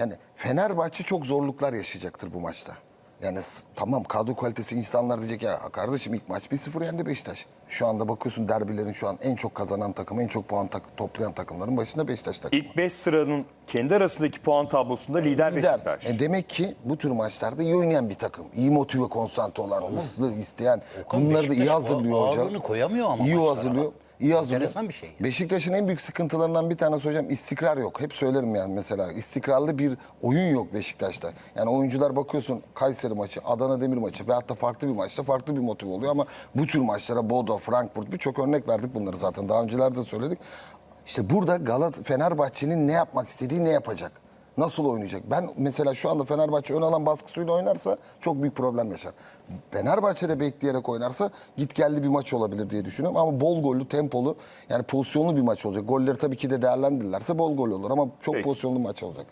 Yani Fenerbahçe çok zorluklar yaşayacaktır bu maçta. Yani tamam kadro kalitesi insanlar diyecek ya kardeşim ilk maç 1-0 yendi Beşiktaş. Şu anda bakıyorsun derbilerin şu an en çok kazanan takım, en çok puan tak- toplayan takımların başında Beşiktaş takımı. İlk 5 sıranın kendi arasındaki puan tablosunda lider, Lider. Beşiktaş. E demek ki bu tür maçlarda iyi oynayan bir takım. iyi motive, konsantre olan, hızlı, isteyen. Okan Bunları da iyi hazırlıyor ağırlığını koyamıyor ama İyi hazırlıyor. bak. İyi hazırlıyor. Enteresan bir şey yani. Beşiktaş'ın en büyük sıkıntılarından bir tanesi hocam istikrar yok. Hep söylerim yani mesela istikrarlı bir oyun yok Beşiktaş'ta. Yani oyuncular bakıyorsun Kayseri maçı, Adana Demir maçı veyahut da farklı bir maçta farklı bir motive oluyor ama bu tür maçlara Bodo, Frankfurt birçok örnek verdik bunları zaten. Daha önceler de söyledik. İşte burada Galat Fenerbahçe'nin ne yapmak istediği ne yapacak? Nasıl oynayacak? Ben mesela şu anda Fenerbahçe ön alan baskısıyla oynarsa çok büyük problem yaşar. Fenerbahçe'de bekleyerek oynarsa git geldi bir maç olabilir diye düşünüyorum. Ama bol gollü, tempolu yani pozisyonlu bir maç olacak. Golleri tabii ki de değerlendirirlerse bol gol olur ama çok Peki. pozisyonlu maç olacak.